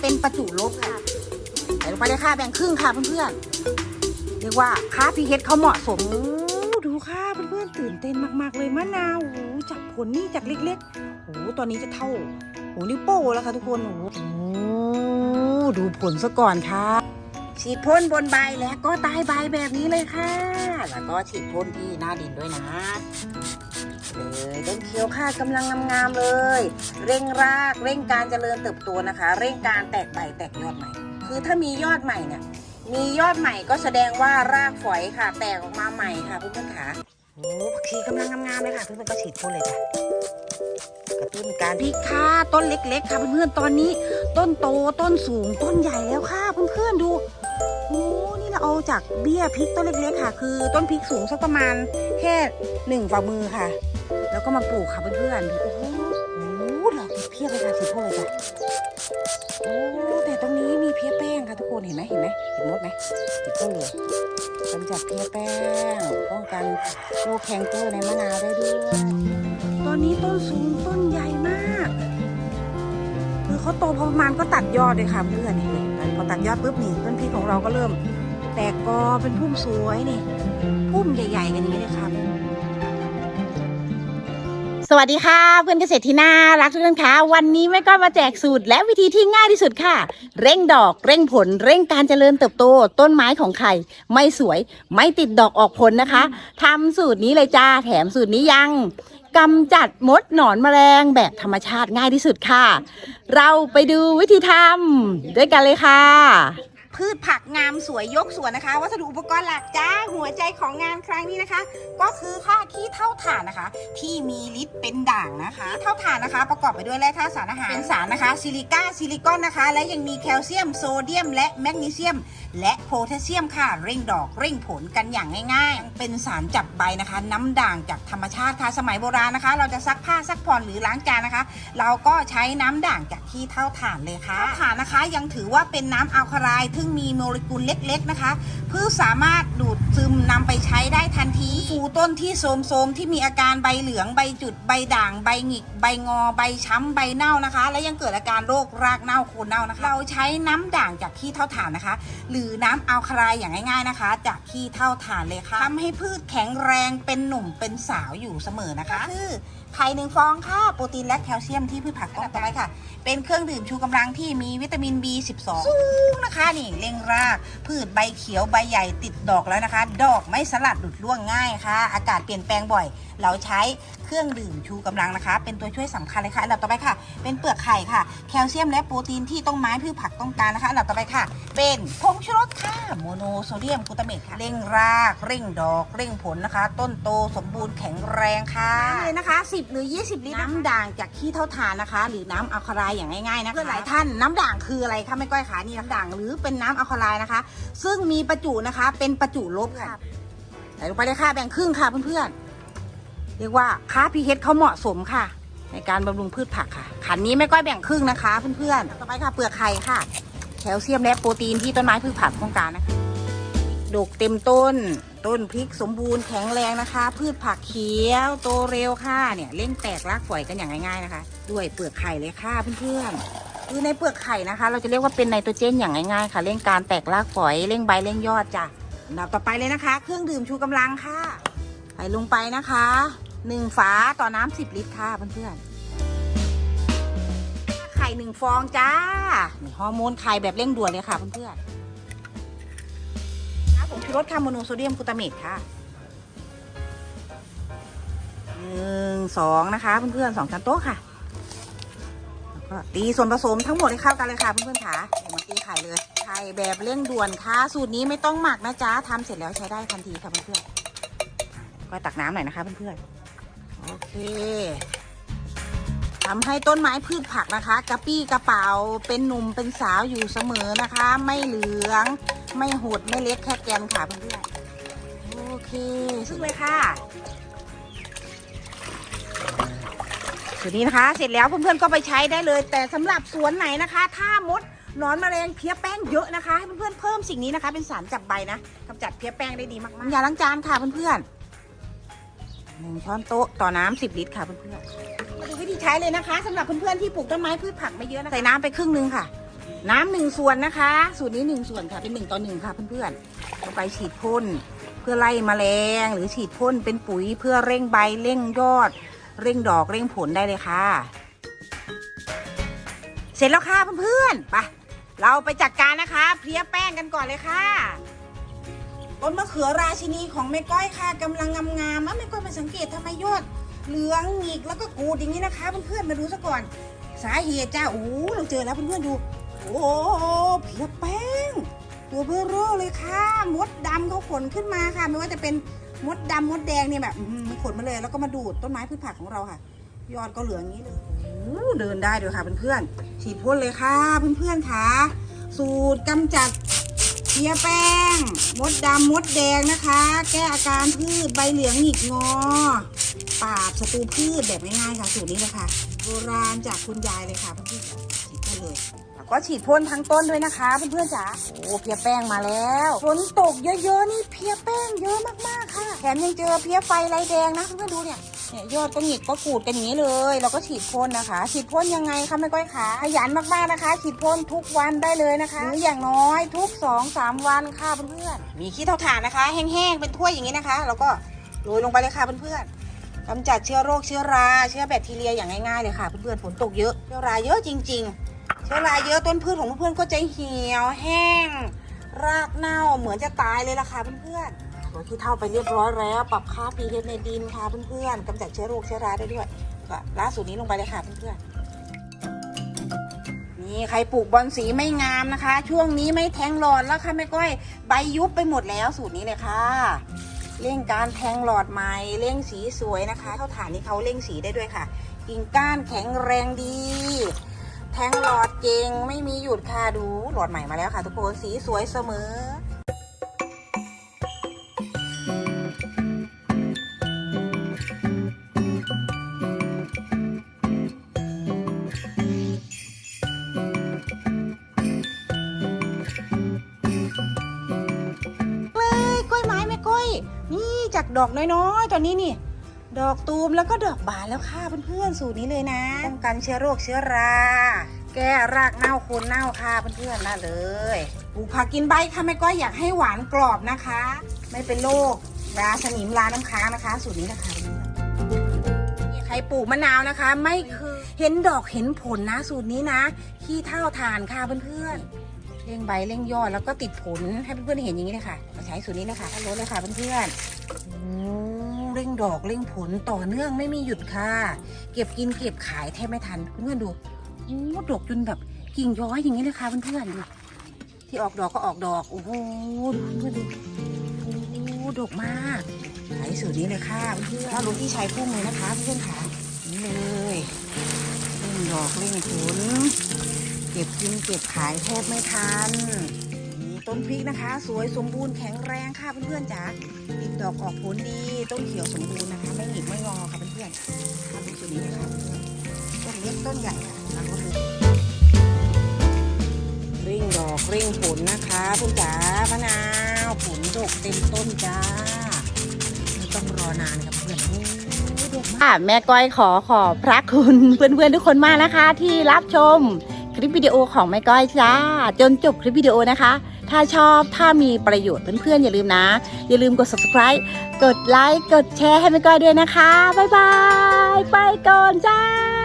เป็นประจุลบค่ะใส่ลงไปเลยค่ะแบ่งครึ่งค่ะเพื่อนๆเรียกว่าค่าพีเฮเขาเหมาะสมดูค่ะเพื่อนๆตื่นเต้นมากๆเลยมะนาวโอ้โหจากผลนี่จากเล็กๆโอ้โหตอนนี้จะเท่าโอ้โหนิ้วโป้แล้วค่ะทุกคนโอ้โหดูผลซะก่อนค่ะ ฉีดพ่นบนใบแล้วก็ใต้ใบแบบนี้เลยค่ะ แล้วก็ฉีดพ่นที่หน้าดินด้วยนะ เลยต้นเขียวค่ะกำลังงามๆเลย เร่งราก เร่งการเจริญเติบโตนะคะ เร่งการแตกใบแตกยอดใหม่ คือถ้ามียอดใหม่เนี่ยมียอดใหม่ก็แสดงว่ารากฝอยค่ะ แตกออกมาใหม่ค่ะเพื่อนๆค่ะโอ้ผักชีกำลังงามๆเลยค่ะเพื่อนๆก็ฉีดพ่นเลยค่ะกระตุ้นการพริกค่ะต้นเล็ก ๆ ค่ะเพื่อนๆตอนนี้ ต้นโตต้นสูงต้นใหญ่แล้วค่ะเพื่อนๆดูโอ้นี่เราเอาจากเบี้ยพริกต้นเล็กๆค่ะ คือต้นพริกสูงสักประมาณแค่หนึ่งฝ่ามือค่ะ แล้วก็มาปลูกค่ะเพื่อนๆโอ้โหโอ้โหดอกเพียบเลยค่ะสีโพเลยจ้ะโอ้แต่ตรงนี้มีเพี้ยแป้งค่ะทุกคนเห็นไหมเห็นไหมเห็นมดไหมสีโพเลยกำจัดเพี้ยแป้งป้องกันโรคแคนเกอร์ในมะนาวได้ด้วยตอนนี้ต้นสูงต้นใหญ่มากคือเขาโตพอประมาณก็ตัดยอดเลยค่ะเพื่อนนี่นี่พอตัดยอดปุ๊บนี่ต้นพริกของเราก็เริ่ม แตกกอเป็นพุ่มสวยนี่พุ่มใหญ่ๆกันอย่างนี้เลยค่ะ สวัสดีค่ะ เพื่อนเกษตรที่น่ารักทุกท่านคะวันนี้แม่ก็มาแจกสูตรและวิธีที่ง่ายที่สุดค่ะ เร่งดอกเร่งผล เร่งการเจริญเติบโต ต้นไม้ของใครไม่สวยไม่ติดดอกออกผลนะคะทำสูตรนี้เลยจ้าแถมสูตรนี้ยังกำจัดมดหนอนแมลงแบบธรรมชาติง่ายที่สุดค่ะ เราไปดูวิธีทำด้วยกันเลยค่ะ พืชผักงามสวยยกสวนนะคะ วัสดุอุปกรณ์หลักจ้าหัวใจของงานครั้งนี้นะคะ ก็คือค่าขี้เท่าถ่านนะคะ ที่มีฤทธิ์เป็นด่างนะคะเท่าถ่านนะคะ ประกอบไปด้วยแร่ธาตุสารอาหารเป็นสารนะคะซิลิก้าซิลิคอนนะคะ และยังมีแคลเซียมโซเดียม และแมกนีเซียม และโพแทสเซียมค่ะ เร่งดอกเร่งผลกันอย่างง่ายๆ เป็นสารจับใบนะคะ น้ำด่างจากธรรมชาติค่ะสมัยโบราณนะคะ เราจะซักผ้าซักผ่อนหรือล้างจานนะคะ เราก็ใช้น้ำด่างจากขี้เท่าถ่านเลยค่ะถ่านนะคะยังถือว่าเป็นน้ำอัลคาไลน์ซึ่งมีโมเลกุลเล็กๆนะคะพืชสามารถดูดซึมนำไปใช้ได้ทันทีฟูต้นที่โทมๆที่มีอาการใบเหลืองใบจุดใบด่างใบหงิก ใบงอ ใบช้ำใบเน่านะคะ และยังเกิดอาการโรครากเน่าโคนเน่านะคะ เราใช้น้ำด่างจากขี้เท่าถ่านนะคะ หรือน้ำอัลคาไลอย่างง่ายๆนะคะ จากขี้เท่าถ่านเลยค่ะทำให้พืชแข็งแรงเป็นหนุ่มเป็นสาวอยู่เสมอนะคะคือไข่หนึ่งฟองค่ะโปรตีนและแคลเซียมที่พืชผักต้องการค่ะ เป็นเครื่องดื่มชูกำลังที่มีวิตามิน B12 สูงนะคะนี่เร่งราก พืชใบเขียวใบใหญ่ติดดอกแล้วนะคะ ดอกไม่สลัดหลุดร่วงง่ายค่ะ อากาศเปลี่ยนแปลงบ่อย เราใช้เครื่องดื่มชูกำลังนะคะ เป็นตัวช่วยสำคัญเลยค่ะอันดับต่อไปค่ะ เป็นเปลือกไข่ค่ะ แคลเซียมและโปรตีนที่ต้นไม้พืชผักต้องการนะคะอันดับต่อไปค่ะ เป็นผงชูรสค่ะโมโนโซเดียมกลูตาเมตค่ะเร่งราก เร่งดอก เร่งผลนะคะ ต้นโตสมบูรณ์แข็งแรงค่ะเลยนะคะ 10 หรือ 20 ลิตรน้ำด่างจากขี้เท่าฐานนะคะ หรือน้ำอัลคาไลน์อย่างง่ายๆนะคะเพื่อนหลายท่านน้ำด่างคืออะไรคะไม่ก้อยขานี่น้ำด่างหรือเป็นน้ำอัลคาไลน์นะคะ ซึ่งมีประจุนะคะ เป็นประจุลบค่ะใส่ลงไปเลยค่ะแบ่งครึ่งค่ะเพื่อนๆเรียกว่าค่า pH เขาเหมาะสมค่ะ ในการบำรุงพืชผักค่ะ ขันนี้ไม่ก้อยแบ่งครึ่งนะคะเพื่อนๆต่อไปค่ะเปลือกไข่ค่ะ แคลเซียมและโปรตีนที่ต้นไม้พืชผักต้องการนะคะดกเต็มต้น ต้นพริกสมบูรณ์แข็งแรงนะคะ พืชผักเขียวโตเร็วค่ะเนี่ยเร่งแตกรากฝอยกันอย่างง่าย ๆนะคะ ด้วยเปลือกไข่เลยค่ะเพื่อนๆ คือในเปลือกไข่นะคะ เราจะเรียกว่าเป็นไนโตรเจนอย่างง่ายๆ ค่ะเร่งการแตกรากฝอยเร่งใบเร่งยอดจ้ะอันดับต่อไปเลยนะคะ เครื่องดื่มชูกำลังค่ะใส่ลงไปนะคะหนึ่งฝาต่อน้ำสิบลิตรค่ะเพื่อนๆไข่หนึ่งฟองจ้าฮอร์โมนไข่แบบเร่งด่วนเลยค่ะเพื่อนๆน้ำผงชูรสค่ะโมโนโซเดียมกลูตาเมตค่ะหนึ่งสองนะคะเพื่อนๆสองช้นโต๊ะค่ะ ก็ตีส่วนผสมทั้งหมดให้เข้ากันเลยค่ะเพื่อนๆค่ะเดี๋ยวมาตีไข่เลยไข่แบบเร่งด่วนค่ะ สูตรนี้ไม่ต้องหมักนะจ๊ะทำเสร็จแล้วใช้ได้ทันทีค่ะเพื่อนๆก็ตักน้ำหน่อยนะคะเพื่อนๆโอเคทำให้ต้นไม้พืชผักนะคะ กระปี้กระเป๋าเป็นหนุ่มเป็นสาวอยู่เสมอนะคะ ไม่เหลือง ไม่หดไม่เล็กแค่แกนค่ะเพื่อนๆโอเคสุดเลยค่ะ สูตรนี้นะคะ เสร็จแล้วเพื่อนๆก็ไปใช้ได้เลย แต่สำหรับสวนไหนนะคะ ถ้ามดหนอนแมลงเพี้ยแป้งเยอะนะคะให้เพื่อนๆเพิ่มสิ่งนี้นะคะ เป็นสารจับใบนะกำจัดเพี้ยแป้งได้ดีมากๆอย่าล้างจานค่ะเพื่อนๆหนึ่งช้อนโต๊ะต่อน้ำสิบลิตรค่ะเพื่อนๆมาดูวิธีใช้เลยนะคะสำหรับเพื่อนๆที่ปลูกต้นไม้พืชผักไม่เยอะนะใส่น้ำไปครึ่งนึงค่ะ น้ำหนึ่งส่วนนะคะ สูตรนี้หนึ่งส่วนค่ะเป็นหนึ่งต่อหนึ่งค่ะเพื่อนๆลงไปฉีดพ่นเพื่อไล่แมลงหรือฉีดพ่นเป็นปุ๋ยเพื่อเร่งใบเร่งยอด เร่งดอกเร่งผลได้เลยค่ะ เสร็จแล้วค่ะเพื่อนๆไปเราไปจัดการนะคะเพลียแป้งกันก่อนเลยค่ะต้นมะเขือราชินีของแม่ก้อยค่ะกำลังงามๆอะแม่ก้อยมาสังเกตทำไมยอดเหลืองหงิกแล้วก็กูดอย่างนี้นะคะเพื่อนๆมาดูซะก่อนสาเหตุจ้าโอ้เราเจอแล้วเพื่อนๆดูโอ้เพียแป้ง ตัวเบอร์เร่อเลยค่ะ มดดำเขาขนขึ้นมาค่ะ ไม่ว่าจะเป็น มดดำมดแดงเนี่ยแบบอื้อหือมันขนมาเลย แล้วก็มาดูดต้นไม้พืชผักของเราค่ะ ยอดก็เหลืองอย่างนี้เลยโอ้เดินได้ด้วยค่ะเพื่อนๆฉีดพ่นเลยค่ะเพื่อนๆค่ะสูตรกำจัดเพียแป้ง มดดำมดแดงนะคะ แก้อาการพืชใบเหลืองหงิกงอ ปราบศัตรูพืชแบบง่ายๆค่ะสูตรนี้เลยค่ะ โบราณจากคุณยายเลยค่ะเพื่อนๆฉีดพ่นเลยแล้วก็ฉีดพ่นทั้งต้นด้วยนะคะเพื่อนๆจ๋าโอ้เพียแป้งมาแล้วฝนตกเยอะๆนี่เพียแป้งเยอะมากๆค่ะแถมยังเจอเพียไฟลายแดงนะเพื่อนๆดูเนี่ยเนี่ยยอดก็หงิกก็กูดกันอย่างนี้เลยเราก็ฉีดพ่นนะคะ ฉีดพ่นยังไงคะแม่ก้อยขาขยันมากๆนะคะ ฉีดพ่นทุกวันได้เลยนะคะหรืออย่างน้อยทุกสองสามวันค่ะเพื่อนๆมีขี้เท่าถ่านนะคะ แห้งๆเป็นถ้วยอย่างนี้นะคะ แล้วก็โรยลงไปเลยค่ะเพื่อนๆ กำจัดเชื้อโรคเชื้อรา เชื้อแบคทีเรียอย่างง่ายๆเลยค่ะเพื่อนๆฝนตกเยอะเชื้อราเยอะจริง ๆ เชื้อราเยอะต้นพืชของเพื่อนๆก็จะเหี่ยวแห้ง รากเน่าเหมือนจะตายเลยล่ะค่ะเพื่อนๆตัวที่เท่าไปเรียบร้อยแล้ว ปรับค่า pH ในดินค่ะเพื่อนๆกำจัดเชื้อโรคเชื้อราได้ด้วยก็ล่าสุดนี้ลงไปเลยค่ะเพื่อนๆนี่ใครปลูกบอลสีไม่งามนะคะ ช่วงนี้ไม่แทงหลอดแล้วค่ะแม่ก้อย ใบยุบไปหมดแล้วสูตรนี้เลยค่ะ เร่งการแทงหลอดใหม่เร่งสีสวยนะคะเท่าฐานนี้เขาเร่งสีได้ด้วยค่ะ กิ่งก้านแข็งแรงดี แทงหลอดเก่งไม่มีหยุดค่ะดูหลอดใหม่มาแล้วค่ะ ทุกคนสีสวยเสมอ จากดอกน้อยๆ ตอนนี้นี่ ดอกตูมแล้วก็ดอกบานแล้วค่ะเพื่อนๆ สูตรนี้เลยนะ ป้องกันเชื้อโรคเชื้อรา แก้รากเน่าโคนเน่าค่ะเพื่อนๆน่าเลยปลูกผักกินใบค่ะแม่ก้อยอยากให้หวานกรอบนะคะ ไม่เป็นโรคราสนิมราน้ำค้างนะคะ สูตรนี้นะคะมีใครปลูกมะนาวนะคะ ไม่คือเห็นดอกเห็นผลนะ สูตรนี้นะ ขี้เท่าทานค่ะเพื่อนๆ เร่งใบเร่งยอดแล้วก็ติดผลให้เพื่อนๆเห็นอย่างนี้เลยค่ะมาใช้สูตรนี้เลยค่ะถ้าลดเลยค่ะเพื่อนๆโอ้เร่งดอกเร่งผลต่อเนื่องไม่มีหยุดค่ะ เก็บกินเก็บขายแทบไม่ทันเพื่อนๆดูโอ้ดอกจนแบบกิ่งย้อยอย่างนี้เลยค่ะเพื่อนๆดูที่ออกดอกก็ออกดอกโอ้โหเพื่อนๆดูโอ้ดอกมากใช้สูตรนี้เลยค่ะเพื่อนๆถ้ารู้ที่ใช้พุ่งเลยนะคะเพื่อนๆค่ะนี่เลยเร่งดอกเร่งผล เก็บกินเก็บขายแทบไม่ทันนี่ต้นพริกนะคะ สวยสมบูรณ์แข็งแรงค่ะเพื่อนๆจ๋าติดดอกออกผลดีต้นเขียวสมบูรณ์นะคะ ไม่หงิกไม่งอค่ะเพื่อนๆทำเป็นตัวนี้นะคะต้นเล็กต้นใหญ่ค่ะทำก็เลยเร่งดอกเร่งผลนะคะเพื่อนจ๋ามะนาวผลดกเต็มต้นจ้าไม่ต้องรอนานค่ะเพื่อนค่ะแม่ก้อยขอขอบพระคุณเพื่อนๆทุกคนมากนะคะ ที่รับชม ลิปวิดีโอของแม่ก้อยจ้า จนจบคลิปวิดีโอนะคะ ถ้าชอบถ้ามีประโยชน์เพื่อนๆอย่าลืมนะ อย่าลืมกด subscribe กดไลค์กดแชร์ให้แม่ก้อยด้วยนะคะ บ๊ายบาย ไปก่อนจ้า